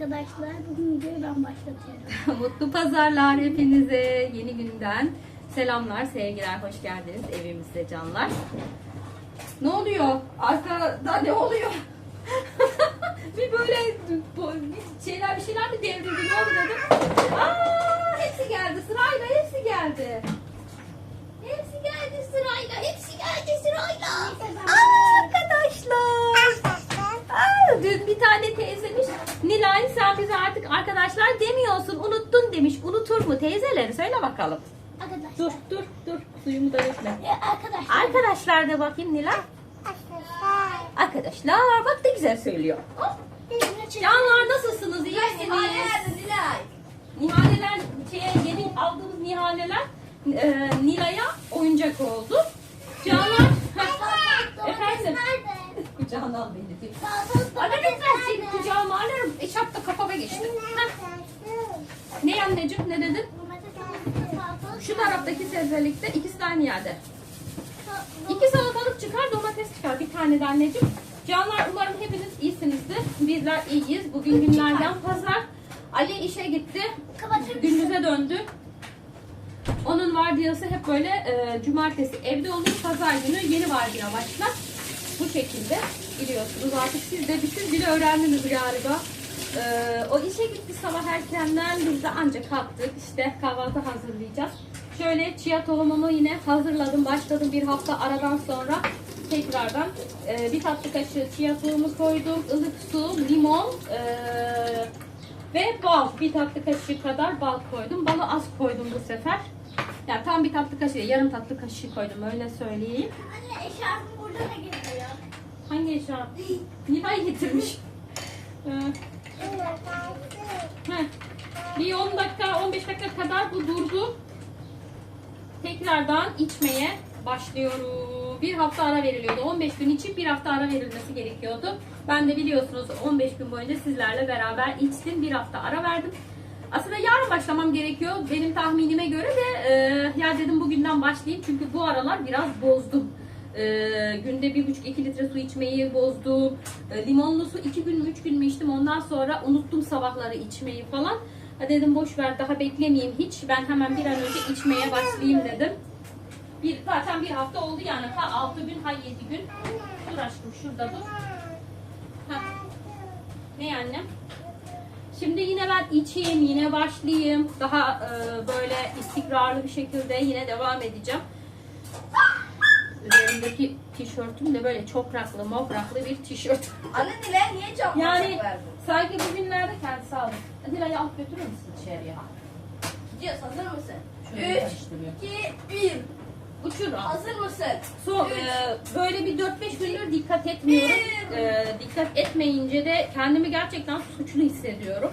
arkadaşlar. Bugün videoyu ben başlatıyorum. Mutlu pazarlar hepinize. Yeni günden selamlar, sevgiler, hoş geldiniz evimizde canlar. Ne oluyor? Arkada ne oluyor? bir böyle bir şeyler bir şeyler mi devrildi? Ne oldu dedim. Aa, hepsi geldi sırayla, hepsi geldi. Hepsi geldi sırayla, hepsi geldi sırayla. Aa, arkadaşlar. Aa, dün bir tane teyzemiş Nilay sen bize artık arkadaşlar demiyorsun unuttun demiş. Unutur mu teyzeleri söyle bakalım. Arkadaşlar. Dur dur dur suyumu da dökme. Arkadaşlar. Arkadaşlar da bakayım Nilay. Arkadaşlar bak ne güzel söylüyor. Hop. Canlar nasılsınız? İyi misiniz? Nilay. Nihaleler, şeye, yeni aldığımız nihaleler e, Nilay'a oyuncak oldu. Canlar. Al beni. Ana lütfen seni kucağıma alırım. Eşarp da kafama geçti. Heh. Ne anneciğim ne dedin? Şu taraftaki sebzelikte ikisi de aynı yerde. İki salatalık çıkar domates çıkar bir tane de anneciğim. Canlar umarım hepiniz iyisinizdir. Bizler iyiyiz. Bugün günlerden pazar. Ali işe gitti. Gündüze döndü. Onun vardiyası hep böyle e, cumartesi evde olur. Pazar günü yeni vardiya başlar. Bu şekilde biliyorsunuz artık siz de bütün dili öğrendiniz galiba. E, o işe gitti sabah erkenden biz de ancak kalktık. İşte kahvaltı hazırlayacağız. Şöyle chia tohumumu yine hazırladım. Başladım bir hafta aradan sonra tekrardan e, bir tatlı kaşığı chia tohumu koydum. ılık su, limon, e, ve bal. Bir tatlı kaşığı kadar bal koydum. Balı az koydum bu sefer. Yani tam bir tatlı kaşığı, yarım tatlı kaşığı koydum öyle söyleyeyim. Anne eşarbım burada da geziyor. Hangi eşarp? Nihal getirmiş. Ee, heh. bir 10 dakika, 15 dakika kadar bu durdu. Tekrardan içmeye başlıyorum. Bir hafta ara veriliyordu. 15 gün için bir hafta ara verilmesi gerekiyordu. Ben de biliyorsunuz 15 gün boyunca sizlerle beraber içtim. Bir hafta ara verdim. Aslında yarın başlamam gerekiyor. Benim tahminime göre de e, ya dedim bugünden başlayayım. Çünkü bu aralar biraz bozdum. E, günde bir buçuk iki litre su içmeyi bozdum. E, limonlu su iki gün mü üç gün mü içtim. Ondan sonra unuttum sabahları içmeyi falan. Ha dedim boş ver daha beklemeyeyim hiç. Ben hemen bir an önce içmeye başlayayım dedim. Bir, zaten bir hafta oldu yani. Ha 6 gün ha 7 gün. Dur aşkım şurada dur. Ha. Ne annem? Şimdi yine ben içeyim, yine başlayayım. Daha e, böyle istikrarlı bir şekilde yine devam edeceğim. Üzerimdeki tişörtüm de böyle çopraklı, mopraklı bir tişört. Anne Nilay niye çok Yani yani... verdin? sanki bugünlerde kendisi aldı. Dilay'ı alıp götürür müsün içeriye? Gidiyoruz hazır mısın? Şöyle 3, karıştırıyor. 2, 1. Uçur. Hazır mısın? So, e, böyle bir 4-5 gündür dikkat etmiyorum. E, dikkat etmeyince de kendimi gerçekten suçlu hissediyorum.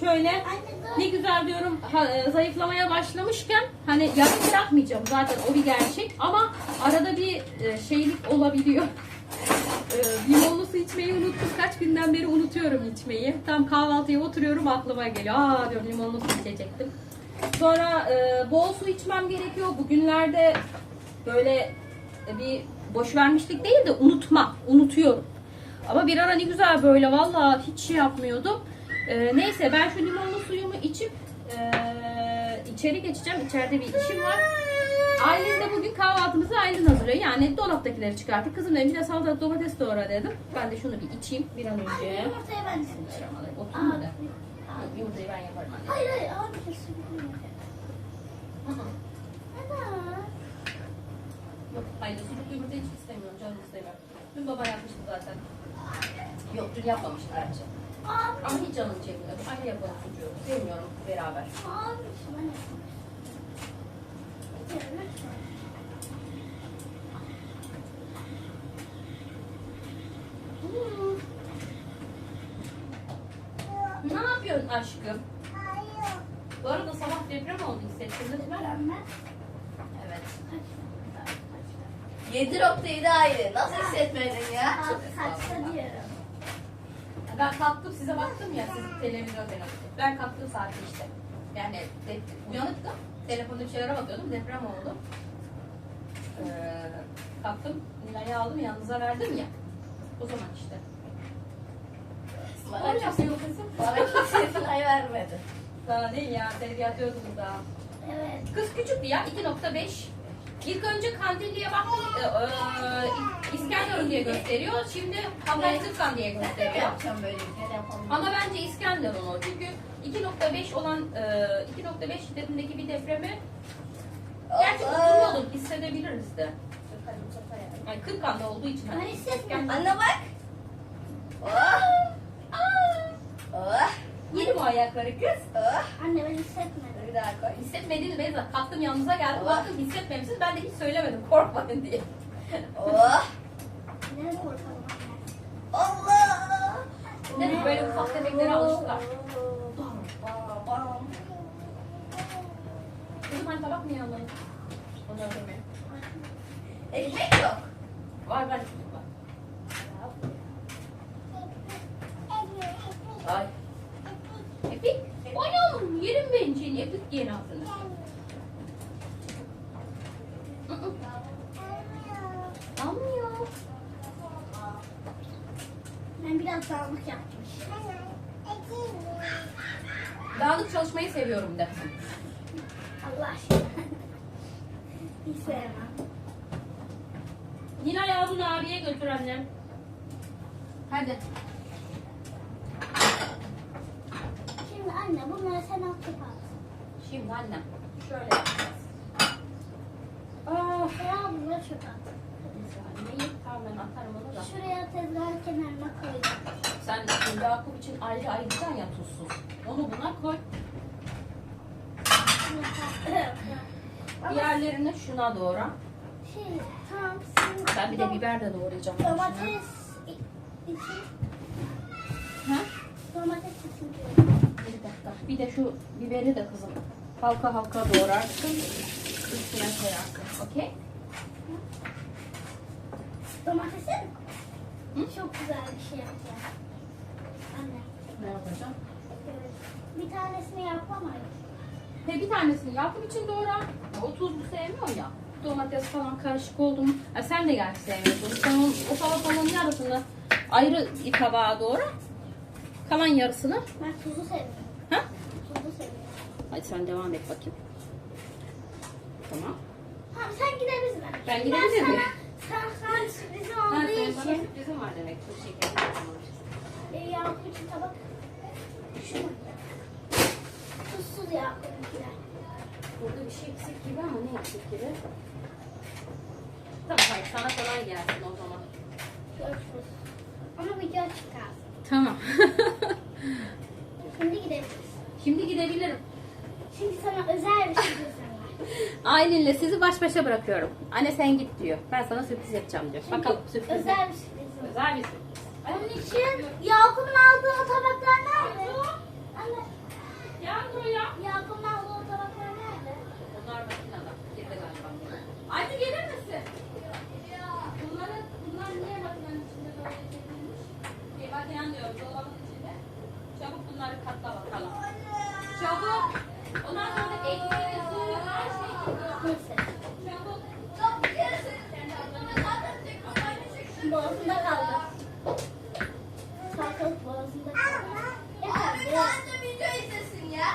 Şöyle Anne ne güzel diyorum ha, e, zayıflamaya başlamışken hani yarım bırakmayacağım zaten o bir gerçek ama arada bir e, şeylik olabiliyor. E, limonlu su içmeyi unuttum. Kaç günden beri unutuyorum içmeyi. Tam kahvaltıya oturuyorum aklıma geliyor. Aa diyorum limonlu su içecektim. Sonra e, bol su içmem gerekiyor. Bugünlerde böyle bir boş vermişlik değil de unutma. Unutuyorum. Ama bir ara ne güzel böyle valla hiç şey yapmıyordum. E, neyse ben şu limonlu suyumu içip e, içeri geçeceğim. İçeride bir işim var. Aylin de bugün kahvaltımızı Aylin hazırlıyor. Yani dolaptakileri çıkarttık. Kızım dedim bir de salatalık domates doğra dedim. Ben de şunu bir içeyim bir an önce. Yumurtayı ben de. Oturma da. Yumurtayı ben yaparım anne. Hayır hayır abi kesin. Yok hayır sucuklu yumurta hiç istemiyorum canım istemiyor. Dün baba yapmıştı zaten. Yok dün yapmamıştı bence. Abi. Ama hiç canım çekmiyor. Anne yapalım sucuğu. Sevmiyorum beraber. Abi. Yapayım. Lütfen. Hmm. Ne yapıyorsun aşkım? Bu arada sabah deprem oldu hissettiniz mi? Evet. 7.7 ayrı. Nasıl hissetmedin ya? Abi kaçta diyorum. Ben kalktım size baktım ya siz televizyon falan. Ben kalktım saatte işte. Yani de, uyanıktım. Telefonda bir şeylere bakıyordum. Deprem oldu. Ee, kalktım. Nilay'ı aldım yanınıza verdim ya. O zaman işte. Bana çok, bana çok vermedi. Daha değil ya. Sevgi atıyordunuz daha. Evet. Kız küçüktü ya 2.5. İlk önce kandil diye baktım. E, e, İskenderun diye gösteriyor. Şimdi Hatay Sırtkan diye Ben de gösteriyor. yapacağım böyle bir kere yapalım. Ama bence İskenderun o. Çünkü 2.5 olan e, 2.5 şiddetindeki bir depremi gerçi Allah. oturuyordum hissedebiliriz de. Yani 40 anda olduğu için. Ben Hani hissetmiyorum. Anne bak. Oh. Oh. Yedi mi ayakları kız? Oh. Anne ben hissetmedim. Bir daha koy. Hissetmediğini Beyza. Kalktım yanınıza geldim. Baktım hissetmemişsiniz. Ben de hiç söylemedim korkmayın diye. Oh. Neden korkalım anne? Allah. Değil mi? Böyle ufak tepeklere alıştılar. Bam, bam. Kızım hani tabak mı yanına? Onu öldürmeyin. Ekmek yok. Var var. Var. Ay. Epik. Oynayalım. Yerim ben seni. Epik yeni altını. Almıyor. Ben biraz dağınık yaptım. Dağlık çalışmayı seviyorum de. Allah aşkına. Hiç sevmem. Nina yavrunu abiye götür annem. Hadi. Şimdi anne bunları sen at at. Şimdi annem. Şöyle yapacağız. Ah. Veya bunları çöp at. Neyi? Tamam ben atarım onu da. Şuraya tezgahın kenarına koydum. Sen şimdi Yakup için ayrı ayrıca ya tuzsuz. Onu buna koy. Ama Diğerlerini şuna doğra. şey tamam sen Ben bir de biber de doğrayacağım. domates i- için Ha? domates için diyorum. Bir dakika. Bir de şu biberi de kızım halka halka doğrarsın. Üstüne koyarsın. Okey? Domatesi Hı? çok güzel bir şey yapacağım. Anne. Ne yapacağım? Evet. Bir tanesini yapamayız. He bir tanesini Yakup için doğra. O tuzlu sevmiyor ya. Domates falan karışık oldu mu? Ha, sen de gerçi sevmiyorsun. Sen onun, o salatanın yarısını ayrı bir tabağa doğra. Kalan yarısını. Ben tuzu seviyorum. Ha? Hadi sen devam et bakayım. Tamam. Tamam sen gidebilirsin. Ben Ben gidebilir miyim? sana, sana, sürprizim Ha, olduğu senin bana için. sürprizin var demek. Bu şekerli. E, Yakup için tabak. Şunu. Tuzsuz Yakup'unkiler. Burada bir şey eksik gibi ama ne eksik gibi? Tamam hayır sana kolay gelsin o zaman. Görüşürüz. Ama video çıkarsın. Tamam. Şimdi gidebiliriz. Şimdi gidebilirim. Şimdi sana özel bir sürprizim var. Aylin'le sizi baş başa bırakıyorum. Anne sen git diyor. Ben sana sürpriz yapacağım diyor. Bakalım sürpriz. ne? Özel bir sürprizim var. Özel bir sürpriz. Onun için Yakup'un aldığı o tabaklar nerede? Anne, Yağmur ya. Yakup'un aldığı o tabaklar nerede? Onlar makinede. Girdi galiba. Ayşe gelir misin? Bunları, bunlar niye makinenin içinde böyle çekilmiş? Bir makinen diyorum dolabın içinde. Çabuk bunları katla bakalım. Çabuk. Ondan sonra ekmeği, suyu, her şeyi gidiyor. Neyse. Çabuk. Boğazında kaldı. Salatalık boğazında kaldı. Yeter Abi be. kalsın video izlesin ya.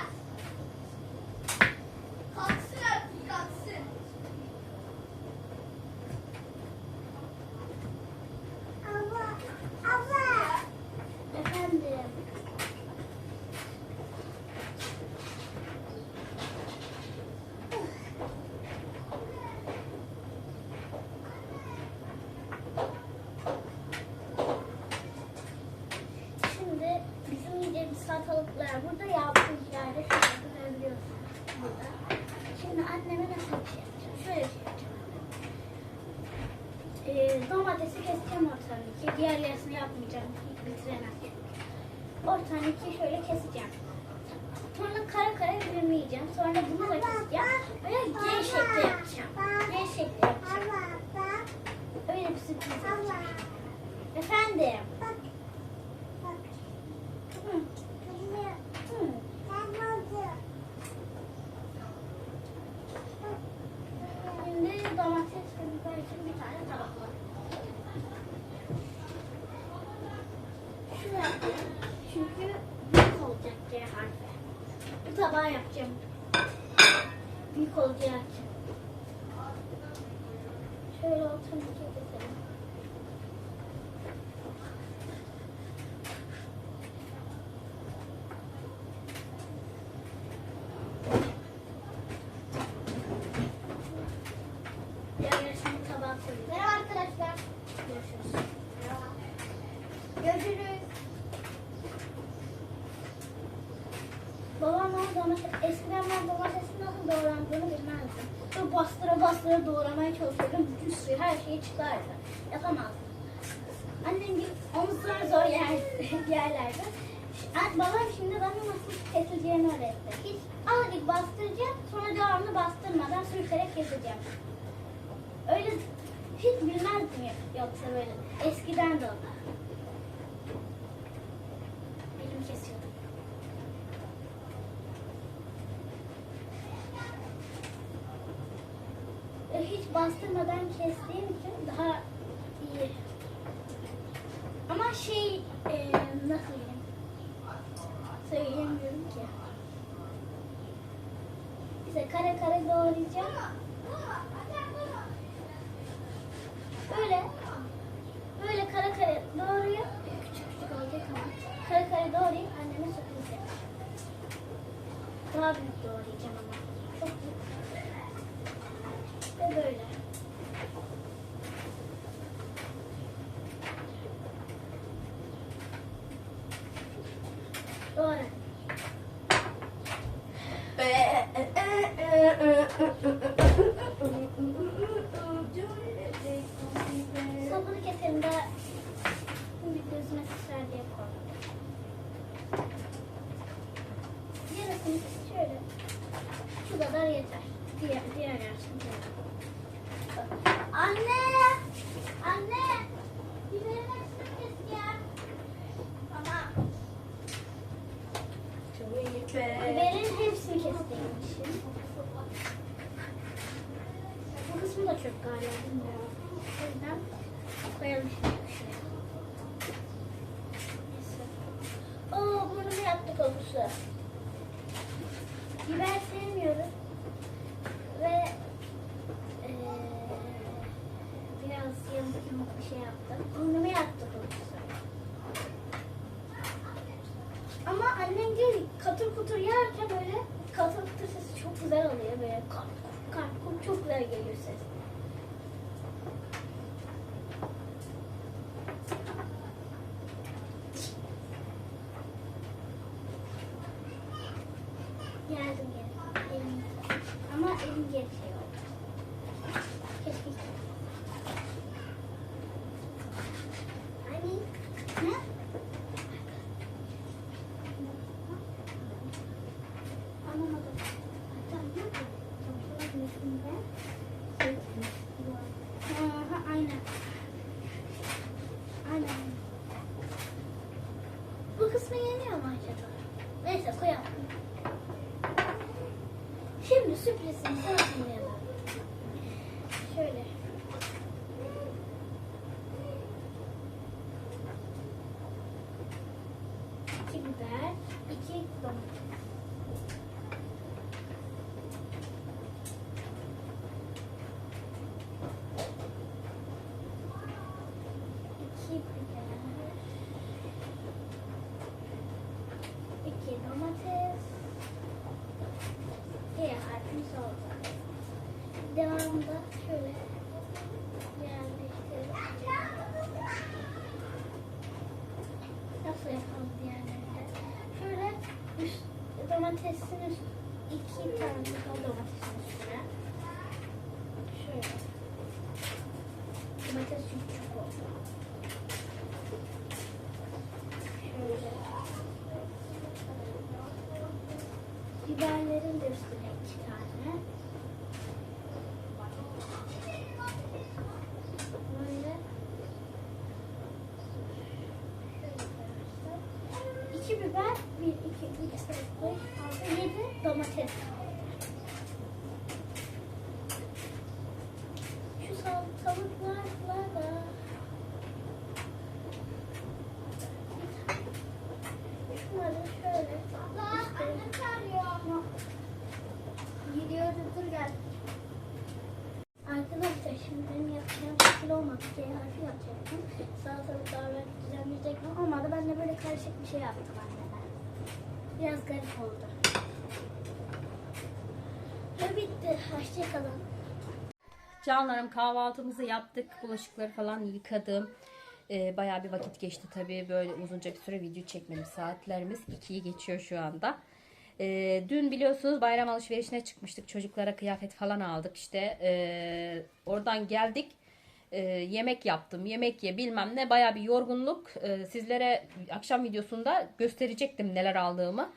Kalksın artık kalksın. Efendim. Şimdi bizim yiyeceğimiz salatalıklar burada yapmışlar da şurada görebiliyorsunuz. Burada. Şimdi anneme nasıl şey yapacağım? Şöyle şey yapacağım. Ee, domatesi keseceğim ortadan iki. Diğer yarısını yapmayacağım. Bitiremem. Ortadan iki şöyle keseceğim. Sonra kare kare dilimleyeceğim. Sonra bunu da keseceğim. Böyle G şekli yapacağım. G şekli yapacağım. Öyle bir sürpriz yapacağım. Efendim. Hı. Hı. Şimdi domates ve biber için bir tane tabak var. Şuraya koyayım. Çünkü büyük olacak C harfi. tabağı yapacağım. Büyük olacak. için. Şöyle oturun keselim. Diğer şimdi tabağa koyuyoruz. Merhaba arkadaşlar. Görüşürüz. Görüşürüz. Babam bana domates, eskiden ben domatesin nasıl doğrandığını bilmezdim. Böyle bastıra bastıra doğramaya çalışıyordum. Bir sürü her şeyi çıkardı. Yapamazdım. Annem bir omuzlar zor yer, yerlerde. Babam şimdi bana nasıl kesileceğini öğretti. Hiç azıcık bastıracağım, sonra devamlı bastırmadan sürterek keseceğim. Öyle hiç bilmezdim yoksa böyle. Eskiden de o da. Elim kesiyordum. E, Hiç bastırmadan kestiğim için daha iyi. Ama şey e, nasıl diyeyim? Söyleyemiyorum ki. İşte kare kare doğrayacağım. Böyle böyle kare kare doğrayıp küçük küçük olacak ama kare kare doğrayıp anneme sürpriz yapacağım. Daha büyük doğrayacağım ama. Çok büyük. Ve böyle. Doğru. Sabunu keselim de bir gözüme sıçrar diye korktum. Yarısını şöyle şu kadar yeter. Diğer, diğer. Anne! Anne! 2 biber, 2 domates. domates. Şu salatalıklarla da şunları şöyle Gidiyoruz dur gel. Arkadaşlar şimdi benim yapacağım şekil olmadı. C harfi yapacaktım. Salatalıklar böyle düzenleyecektim. Olmadı. Ben de böyle karışık bir şey yaptım anneler. Biraz garip oldu. Hoşçakalın. Canlarım kahvaltımızı yaptık. Bulaşıkları falan yıkadım. Ee, bayağı bir vakit geçti tabii. Böyle uzunca bir süre video çekmedim. Saatlerimiz 2'yi geçiyor şu anda. Ee, dün biliyorsunuz bayram alışverişine çıkmıştık. Çocuklara kıyafet falan aldık işte. Ee, oradan geldik. Ee, yemek yaptım. Yemek ye bilmem ne. Bayağı bir yorgunluk. Ee, sizlere akşam videosunda gösterecektim neler aldığımı.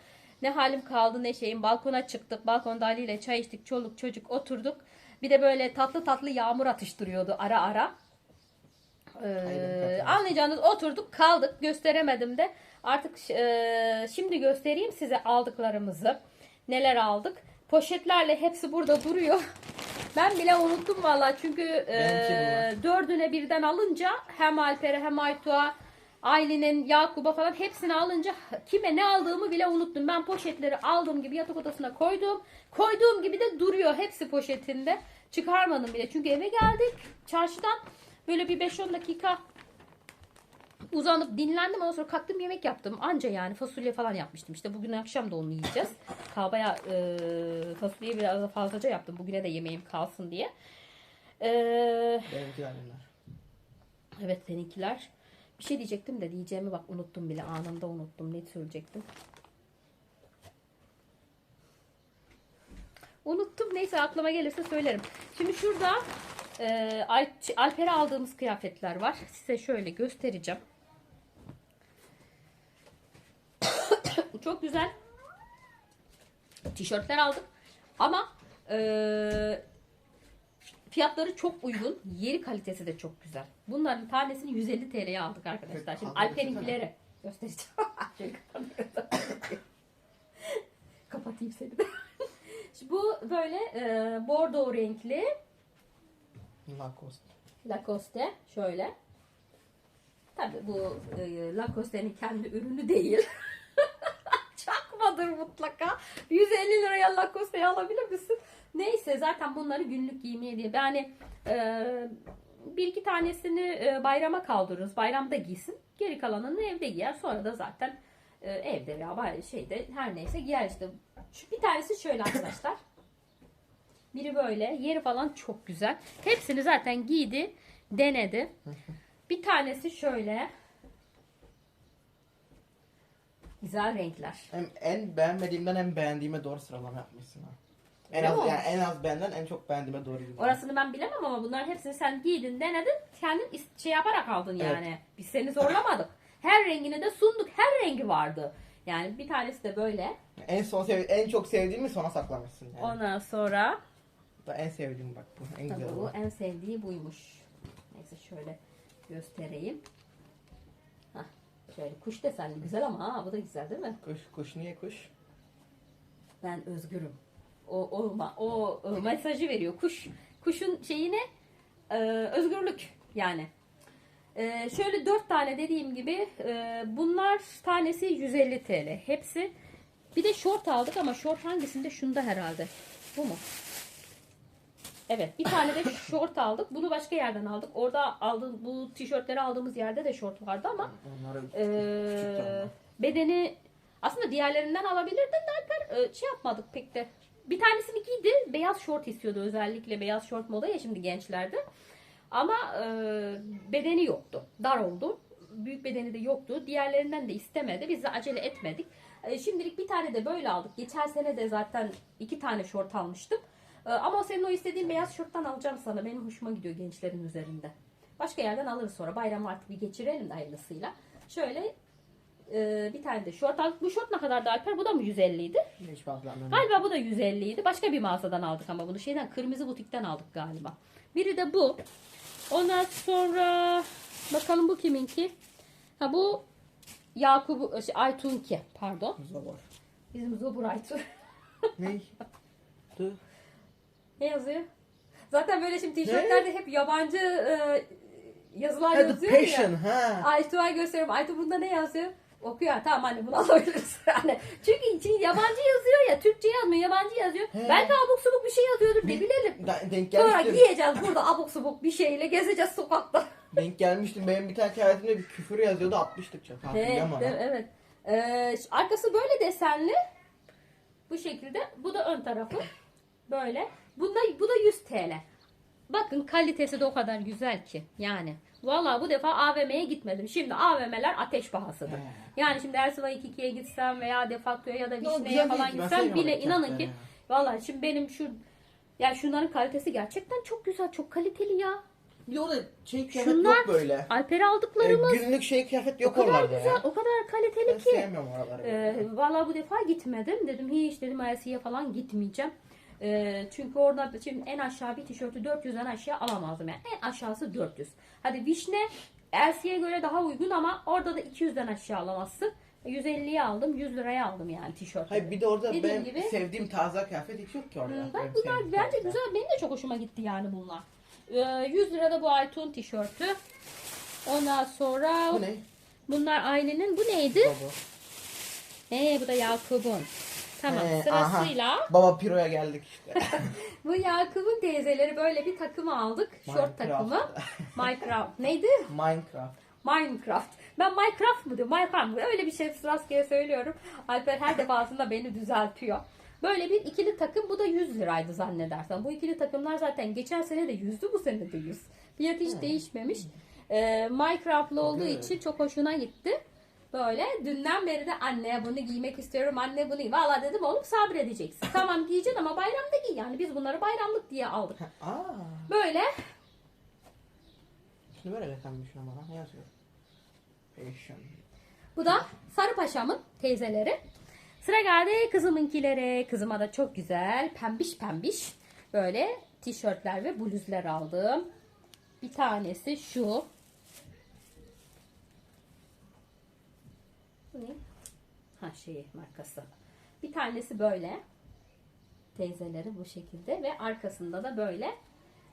Ne halim kaldı ne şeyim. Balkona çıktık. Balkonda Ali ile çay içtik. Çoluk çocuk oturduk. Bir de böyle tatlı tatlı yağmur atıştırıyordu ara ara. Ee, anlayacağınız oturduk kaldık gösteremedim de artık e, şimdi göstereyim size aldıklarımızı neler aldık poşetlerle hepsi burada duruyor ben bile unuttum valla çünkü e, dördüne birden alınca hem Alper'e hem Aytuğ'a Aylin'in Yakup'a falan hepsini alınca kime ne aldığımı bile unuttum. Ben poşetleri aldığım gibi yatak odasına koydum. Koyduğum gibi de duruyor hepsi poşetinde. Çıkarmadım bile. Çünkü eve geldik çarşıdan böyle bir 5-10 dakika uzanıp dinlendim. Ondan sonra kalktım yemek yaptım. Anca yani fasulye falan yapmıştım. İşte bugün akşam da onu yiyeceğiz. Kabaya e, fasulyeyi biraz da fazlaca yaptım. Bugüne de yemeğim kalsın diye. E, Benimkiler. Evet seninkiler. Bir şey diyecektim de diyeceğimi bak unuttum bile. Anında unuttum. Ne söyleyecektim? Unuttum. Neyse aklıma gelirse söylerim. Şimdi şurada e, Al- Alper'e aldığımız kıyafetler var. Size şöyle göstereceğim. Çok güzel tişörtler aldık. Ama e, Fiyatları çok uygun. Yeri kalitesi de çok güzel. Bunların tanesini 150 TL'ye aldık arkadaşlar. Şimdi Alper'inkileri göstereceğim. Kapatayım seni de. Şimdi bu böyle e, bordo renkli Lacoste. Lacoste. Şöyle. Tabii bu e, Lacoste'nin kendi ürünü değil. Çakmadır mutlaka. 150 liraya Lacoste'yi alabilir misin? Neyse zaten bunları günlük giymeye diye. Yani e, bir iki tanesini e, bayrama kaldırırız. Bayramda giysin. Geri kalanını evde giyer. Sonra da zaten e, evde veya şeyde her neyse giyer işte. Şu, bir tanesi şöyle arkadaşlar. Biri böyle. Yeri falan çok güzel. Hepsini zaten giydi. Denedi. Bir tanesi şöyle. Güzel renkler. Hem en beğenmediğimden en beğendiğime doğru sıralama yapmışsın ha. En Öyle az, yani en az benden en çok beğendiğime doğru gidiyor. Orasını ben bilemem ama bunların hepsini sen giydin, denedin. Kendin is- şey yaparak aldın Evet. yani. Biz seni zorlamadık. Her rengini de sunduk. Her rengi vardı. Yani bir tanesi de böyle. En son sev en çok sevdiğimi sona saklamışsın yani. Ondan sonra Da en sevdiğim bak bu en tabii güzel bu bu. en sevdiği buymuş. Neyse şöyle göstereyim. Şöyle kuş desenli güzel ama ha, bu da güzel değil mi? Kuş kuş niye kuş? Ben özgürüm. O o o, o mesajı veriyor. Kuş kuşun şeyine e, özgürlük yani. E, şöyle dört tane dediğim gibi e, bunlar tanesi 150 TL. Hepsi. Bir de şort aldık ama şort hangisinde? Şunda herhalde. Bu mu? Evet. Bir tane de şort aldık. Bunu başka yerden aldık. Orada aldığım bu tişörtleri aldığımız yerde de şort vardı ama ama. bedeni aslında diğerlerinden alabilirdin de Alper e, şey yapmadık pek de. Bir tanesini giydi. Beyaz şort istiyordu özellikle. Beyaz şort moda ya şimdi gençlerde. Ama e, bedeni yoktu. Dar oldu. Büyük bedeni de yoktu. Diğerlerinden de istemedi. Biz de acele etmedik. E, şimdilik bir tane de böyle aldık. Geçen sene de zaten iki tane şort almıştım. E, ama senin o istediğin beyaz şorttan alacağım sana. Benim hoşuma gidiyor gençlerin üzerinde. Başka yerden alırız sonra. Bayramı artık bir geçirelim de hayırlısıyla. Şöyle e, bir tane de şort aldık. Bu şort ne kadardı Alper? Bu da mı 150 idi? Hiç. Galiba bu da 150 idi. Başka bir mağazadan aldık ama bunu. Şeyden kırmızı butikten aldık galiba. Biri de bu. Ondan sonra bakalım bu kiminki? Ha bu Yakup şey, Aytunki pardon. Zobor. Bizim Zobur Aytun. ne? Ne yazıyor? Zaten böyle şimdi tişörtlerde hep yabancı e, yazılar Ha, the yazıyor ya. passion ha. Aytuğ'a gösteriyorum. Aytuğ bunda ne yazıyor? Okuyor. Tamam anne bunu alabiliriz. Yani çünkü için yabancı yazıyor ya. Türkçe yazmıyor. Yabancı yazıyor. He. Belki abuk subuk bir şey yazıyordur. Ne bilelim. Da- denk Sonra gelmiştim. giyeceğiz burada abuk subuk bir şeyle gezeceğiz sokakta. Denk gelmiştim. Benim bir tane kıyafetimde bir küfür yazıyordu atmıştık çok. He, Hatırlıyorum ama. de- evet. Ee, arkası böyle desenli. Bu şekilde. Bu da ön tarafı. Böyle. Bunda, bu da 100 TL. Bakın kalitesi de o kadar güzel ki. Yani. Vallahi bu defa AVM'ye gitmedim. Şimdi AVM'ler ateş pahasıdır. He. Yani şimdi Ersiva 22'ye gitsem veya Defakto'ya ya da Vişne'ye falan. Ben gitsem bile inanın ki ya. vallahi şimdi benim şu ya şunların kalitesi gerçekten çok güzel, çok kaliteli ya. Bir de orada şey kıyafet Şunlar yok böyle. Alper'e Ee, aldıklarımız günlük şey kıyafet o yok kadar oralarda güzel, ya. o kadar kaliteli Ben ki. sevmiyorum oraları. Ee, böyle. Valla bu defa gitmedim. Dedim hiç dedim Elsi'ye falan gitmeyeceğim. Ee, çünkü orada şimdi en aşağı bir tişörtü 400'den aşağı alamazdım. Yani en aşağısı 400. Hadi Vişne Elsi'ye göre daha uygun ama orada da 200'den aşağı alamazsın. 150'ye aldım, 100 liraya aldım yani tişörtü. Hayır bir de orada Dediğim benim gibi- sevdiğim taze kıyafet hiç yok ki orada. Benim Bak bunlar sevdiğim bence güzel. Benim de çok hoşuma gitti yani bunlar. Ee, 100 lirada bu Aytun tişörtü. Ondan sonra Bu ne? bunlar ailenin bu neydi? Baba. Ee, bu da Yakup'un. Tamam He, sırasıyla. aha. Baba Piro'ya geldik işte. Bu Yakup'un teyzeleri böyle bir takım aldık. Short Minecraft. takımı. Minecraft. Neydi? Minecraft. Minecraft. Ben Minecraft mı diyorum? Minecraft mı? Öyle bir şey rastgele söylüyorum. Alper her defasında beni düzeltiyor. Böyle bir ikili takım bu da 100 liraydı zannedersem. Bu ikili takımlar zaten geçen sene de 100'dü bu sene de 100. Fiyat hiç değişmemiş. Ee, Minecraft'lı olduğu için çok hoşuna gitti. Böyle dünden beri de anne bunu giymek istiyorum anne bunu giy. Valla dedim oğlum sabredeceksin. tamam giyeceksin ama bayramda giy yani biz bunları bayramlık diye aldık. Aa. Böyle Şimdi böyle yakanmış bana. Ne yazıyor? Fashion. Bu da Sarı Paşa'mın teyzeleri. Sıra geldi kızımınkilere. Kızıma da çok güzel pembiş pembiş böyle tişörtler ve bluzlar aldım. Bir tanesi şu. Bu ne? Ha şey markası. Bir tanesi böyle. Teyzeleri bu şekilde ve arkasında da böyle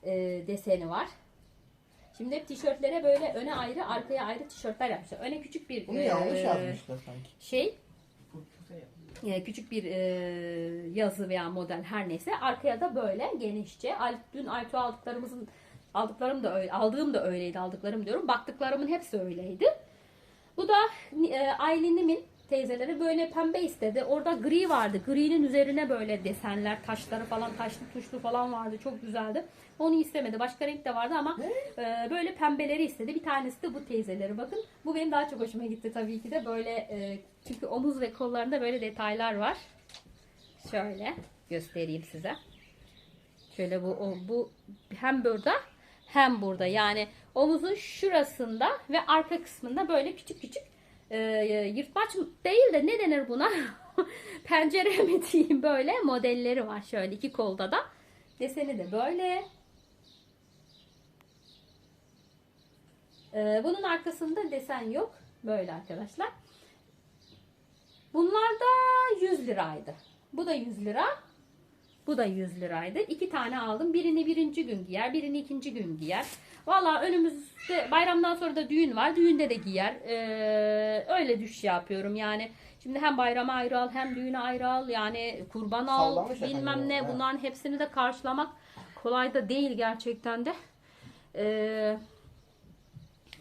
e, deseni var. Şimdi hep tişörtlere böyle öne ayrı arkaya ayrı tişörtler yapmışlar. Öne küçük bir Bunu e, yanlış yazmışlar sanki. şey e, küçük bir e, yazı veya model her neyse arkaya da böyle genişçe Al- dün Aytu aldıklarımızın aldıklarım da öyle aldığım da öyleydi aldıklarım diyorum baktıklarımın hepsi öyleydi bu da e, Aylin'imin teyzeleri böyle pembe istedi. Orada gri vardı. Gri'nin üzerine böyle desenler taşları falan taşlı tuşlu falan vardı. Çok güzeldi. Onu istemedi. Başka renk de vardı ama e, böyle pembeleri istedi. Bir tanesi de bu teyzeleri. Bakın bu benim daha çok hoşuma gitti tabii ki de. Böyle e, çünkü omuz ve kollarında böyle detaylar var. Şöyle göstereyim size. Şöyle bu o, bu hem burada hem burada. Yani omuzun şurasında ve arka kısmında böyle küçük küçük e, yırtmaç değil de ne denir buna? Pencere mi diyeyim böyle modelleri var şöyle iki kolda da. Deseni de böyle. E, bunun arkasında desen yok böyle arkadaşlar. Bunlar da 100 liraydı. Bu da 100 lira bu da 100 liraydı. İki tane aldım. Birini birinci gün giyer, birini ikinci gün giyer. Valla önümüzde bayramdan sonra da düğün var. Düğünde de giyer. Ee, öyle düş yapıyorum yani. Şimdi hem bayrama ayrı al hem düğüne ayrı al. Yani kurban al Sallamış bilmem ne. he. Bunların hepsini de karşılamak kolay da değil gerçekten de. Ee,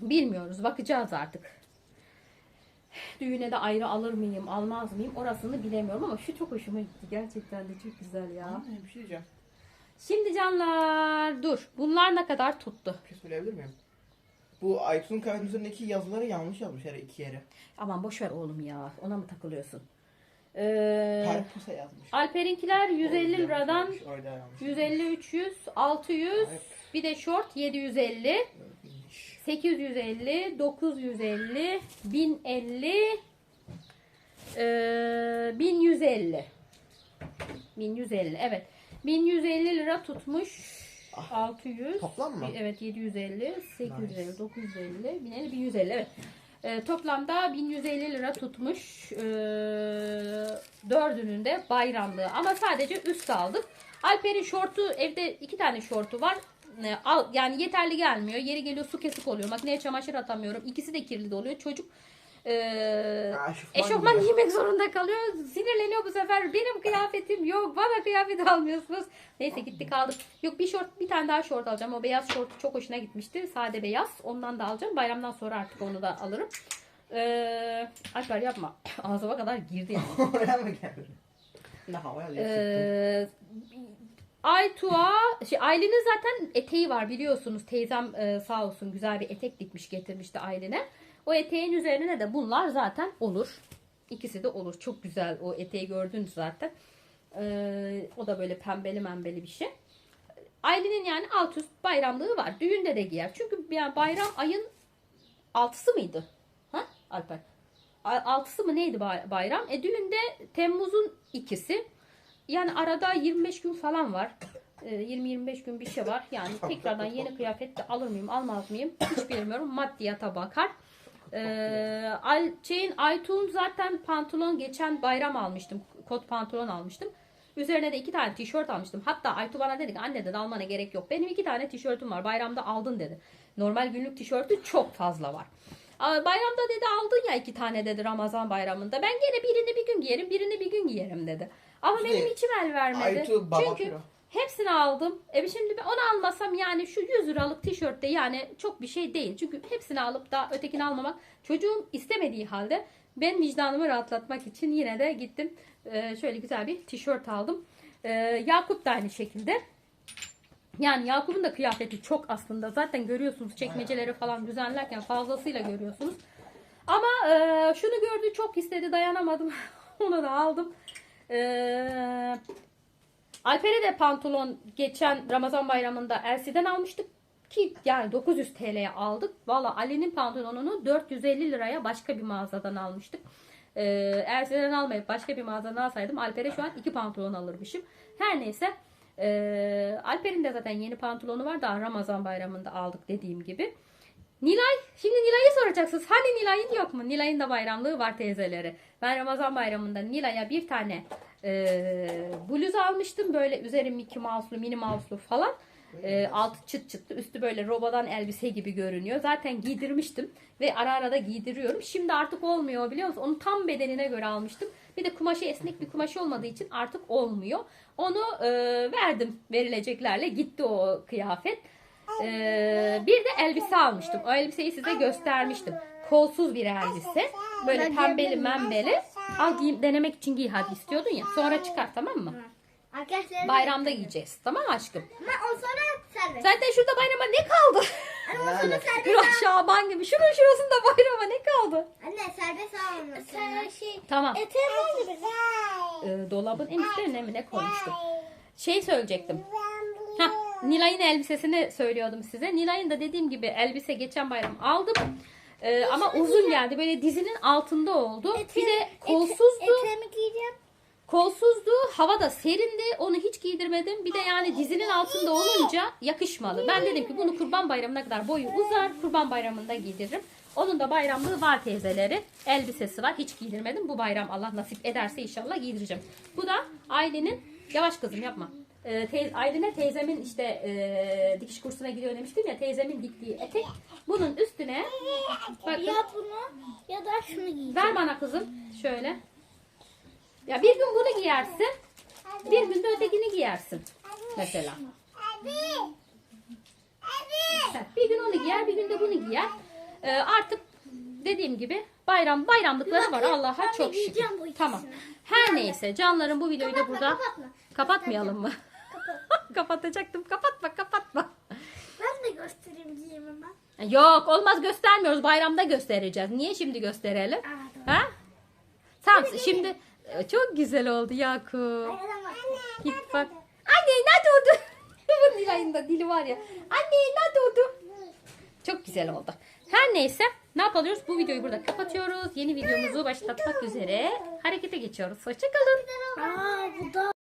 bilmiyoruz. Bakacağız artık. Düğüne de ayrı alır mıyım, almaz mıyım orasını bilemiyorum ama şu çok hoşuma gitti. Gerçekten de çok güzel ya. Aa, bir şey diyeceğim. Şimdi canlar dur. Bunlar ne kadar tuttu? Bir şey söyleyebilir miyim? Bu Aytun'un kıyafetin üzerindeki yazıları yanlış yazmış her iki yere. Aman boş ver oğlum ya. Ona mı takılıyorsun? Ee, yazmış. Alper'inkiler 150 Orada liradan yanlış yazmış, orada yanlış. 150 300 600 Evet. bir de short 750 Yazmış. 850 950 1050 eee 1150 1150 evet. 1150 lira tutmuş. 600 Toplam mı? Evet 750 850 Nice. 950 1050 1150 evet. Eee, toplamda 1150 lira tutmuş. Eee, dördünün de bayramlığı. Ama sadece üst aldık. Alper'in şortu evde iki tane şortu var. e, al, yani yeterli gelmiyor. Yeri geliyor su kesik oluyor. Makineye çamaşır atamıyorum. İkisi de kirli de oluyor. Çocuk e, eşofman giymek zorunda kalıyor. Sinirleniyor bu sefer. Benim kıyafetim yok. Bana kıyafet almıyorsunuz. Neyse gittik aldık. Yok bir şort bir tane daha şort alacağım. O beyaz şort çok hoşuna gitmişti. Sade beyaz. Ondan da alacağım. Bayramdan sonra artık onu da alırım. Ee, Alper yapma. Ağzıma kadar girdi yani. Oraya mı geldin? Ee, Aytuğa, şey, Aylin'in zaten eteği var biliyorsunuz. Teyzem e, sağ olsun güzel bir etek dikmiş getirmişti Aylin'e. O eteğin üzerine de bunlar zaten olur. İkisi de olur. Çok güzel o eteği gördünüz zaten. Ee, o da böyle pembeli membeli bir şey. Aylin'in yani alt üst bayramlığı var. Düğünde de giyer. Çünkü yani bayram ayın altısı mıydı? Ha Alper? Altısı mı neydi bay- bayram? E düğünde Temmuz'un ikisi. Yani arada 25 gün falan var. Ee, 20-25 gün bir şey var. Yani tekrardan yeni kıyafet de alır mıyım almaz mıyım hiç bilmiyorum. Maddiyata bakar. Ee, Al, şeyin Aytun zaten pantolon geçen bayram almıştım. Kot pantolon almıştım. Üzerine de iki tane tişört almıştım. Hatta Aytu bana dedi ki anne dedi almana gerek yok. Benim iki tane tişörtüm var. Bayramda aldın dedi. Normal günlük tişörtü çok fazla var. Bayramda dedi aldın ya iki tane dedi Ramazan bayramında. Ben gene birini bir gün giyerim birini bir gün giyerim dedi. Ama İşte benim içim el vermedi. Aytu Çünkü kilo. hepsini aldım. E şimdi ben onu almasam yani şu 100 liralık tişörtte yani çok bir şey değil. Çünkü hepsini alıp da ötekini almamak çocuğum istemediği halde ben vicdanımı rahatlatmak için yine de gittim. Ee, şöyle güzel bir tişört aldım. Ee, Yakup da aynı şekilde. Yani Yakup'un da kıyafeti çok aslında. Zaten görüyorsunuz çekmeceleri falan düzenlerken fazlasıyla görüyorsunuz. Ama e, şunu gördü çok istedi dayanamadım. Onu da aldım. E, Alper'e de pantolon geçen Ramazan bayramında Elsie'den almıştık. Ki yani 900 TL'ye aldık. Valla Ali'nin pantolonunu 450 liraya başka bir mağazadan almıştık. Ee, Elsie'den almayıp başka bir mağazadan alsaydım Alper'e şu an iki pantolon alırmışım. Her neyse. Ee, Alper'in de zaten yeni pantolonu var. Daha Ramazan bayramında aldık dediğim gibi. Nilay, şimdi Nilay'ı soracaksınız. Hani Nilay'ın yok mu? Nilay'ın da bayramlığı var teyzeleri. Ben Ramazan bayramında Nilay'a bir tane e, bluz almıştım. Böyle üzeri Mickey Mouse'lu, Minnie Mouse'lu falan. E, altı çıt çıtlı, üstü böyle robadan elbise gibi görünüyor. Zaten giydirmiştim ve ara ara da giydiriyorum. Şimdi artık olmuyor biliyor musun? Onu tam bedenine göre almıştım. Bir de kumaşı esnek bir kumaşı olmadığı için artık olmuyor. Onu e, verdim verileceklerle. Gitti o kıyafet. Ee, bir de elbise almıştım. O elbiseyi size göstermiştim. Kolsuz bir elbise. Böyle pembeli membeli. Al giy, denemek için giy hadi istiyordun ya. Sonra çıkar tamam mı? Arkadaşlar Bayramda giyeceğiz. Tamam mı aşkım? Ama o sonra serbest. Zaten şurada bayrama ne kaldı? Yani. Biraz Şaban gibi. Şunun şurasında bayrama ne kaldı? Anne serbest almasın. Sen şey Tamam. eteğim vardı benim. Ee, dolabın en üstlerine mi ne koymuştum? Şey söyleyecektim. Nilay'ın elbisesini söylüyordum size. Nilay'ın da dediğim gibi elbise geçen bayram aldım. Ee, ama uzun geldi. Böyle dizinin altında oldu. Bir de kolsuzdu. Eteğimi giyeceğim. Kolsuzdu. Hava da serindi. Onu hiç giydirmedim. Bir de yani dizinin altında olunca yakışmadı. Ben dedim ki bunu kurban bayramına kadar boyu uzar. Kurban bayramında giydiririm. Onun da bayramlığı var teyzeleri. Elbisesi var. Hiç giydirmedim. Bu bayram Allah nasip ederse inşallah giydireceğim. Bu da ailenin yavaş kızım yapma. Ee, tey- Aylin'e teyzemin işte e, dikiş kursuna gidiyor demiştim ya teyzemin diktiği etek. Bunun üstüne bakın, Ya bunu ya da şunu giyeceğim. ver bana kızım şöyle. Ya bir gün bunu giyersin. Bir gün de ötekini giyersin. Mesela. Bir gün onu giyer, bir gün de bunu giyer. Ee, artık dediğim gibi bayram bayramlıkları var Allah'a çok şükür. Tamam. Her neyse canlarım bu videoyu da burada Kapatma. kapatmayalım mı? Kapatacaktım. Kapatma, kapatma. Ben de göstereyim giyimi ben. Yok, olmaz göstermiyoruz. Bayramda göstereceğiz. Niye şimdi gösterelim? Aa. Ha? Tamam şimdi e, çok güzel oldu Yakup. Git bak. Anne ne oldu? Bu Nilay'ın da dili var ya. Anne ne oldu? Çok güzel oldu. Her neyse ne yapıyoruz? Bu videoyu burada kapatıyoruz. Yeni videomuzu başlatmak üzere harekete geçiyoruz. Hoşçakalın. Aa bu da